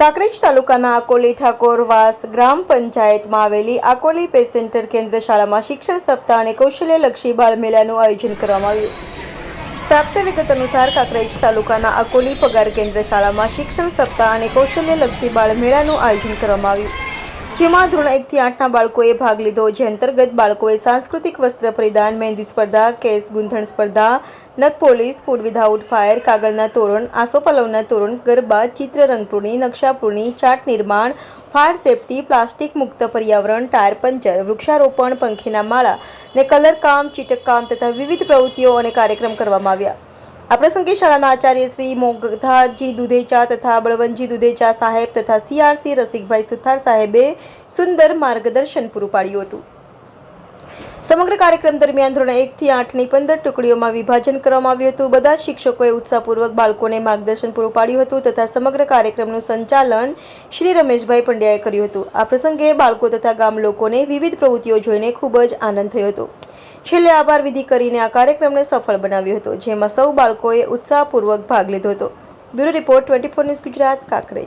કાંકરેજ તાલુકાના આકોલી ઠાકોરવાસ ગ્રામ પંચાયતમાં આવેલી આકોલી પેસેન્ટર કેન્દ્ર શાળામાં શિક્ષણ સપ્તાહ અને કૌશલ્યલક્ષી બાળમેળાનું આયોજન કરવામાં આવ્યું. પ્રાપ્ત વિગત અનુસાર કાંકરેજ તાલુકાના આકોલી પગાર કેન્દ્ર શાળામાં શિક્ષણ સપ્તાહ અને કૌશલ્યલક્ષી બાળમેળાનું આયોજન કરવામાં આવ્યું. જેમાં ધોરણ એકથી આઠના બાળકોએ ભાગ લીધો, જે અંતર્ગત બાળકોએ સાંસ્કૃતિક વસ્ત્ર પરિધાન, મહેંદી સ્પર્ધા, કેસ ગૂંથણ સ્પર્ધા નખપોલીસ ફૂડ વિધાઉટ ફાયર, કાગળના તોરણ આસોપાલવના તોરણ, ગરબા ચિત્ર રંગપૂર્ણી નકશાપૂર્ણી, ચાટ નિર્માણ, ફાયર સેફટી, પ્લાસ્ટિક મુક્ત પર્યાવરણ, ટાયર પંચર, વૃક્ષારોપણ, પંખીના માળા ને કલરકામ, ચીટકકામ તથા વિવિધ પ્રવૃત્તિઓ અને કાર્યક્રમ કરવામાં આવ્યા. આ પ્રસંગે શાળાના આચાર્ય શ્રી મોગધાજી દુધેચા તથા બળવંતજી દુધેચા સાહેબ તથા સીઆરસી રસિકભાઈ સુથાર સાહેબે સુંદર માર્ગદર્શન પૂરું પાડ્યું હતું. સમગ્ર કાર્યક્રમ દરમિયાન ધોરણ એકથી આઠની પંદર ટુકડીઓમાં વિભાજન કરવામાં આવ્યું હતું. બધા જ શિક્ષકોએ ઉત્સાહપૂર્વક બાળકોને માર્ગદર્શન પૂરું પાડ્યું હતું તથા સમગ્ર કાર્યક્રમનું સંચાલન શ્રી રમેશભાઈ પંડ્યાએ કર્યું હતું. આ પ્રસંગે બાળકો તથા ગામ લોકોને વિવિધ પ્રવૃત્તિઓ જોઈને ખૂબ જ આનંદ થયો હતો. છેલ્લે આભાર વિધિ કરીને આ કાર્યક્રમને સફળ બનાવ્યો હતો, જેમાં સૌ બાળકોએ ઉત્સાહપૂર્વક ભાગ લીધો હતો. Bureau report twenty four news Gujarat, Kankrej.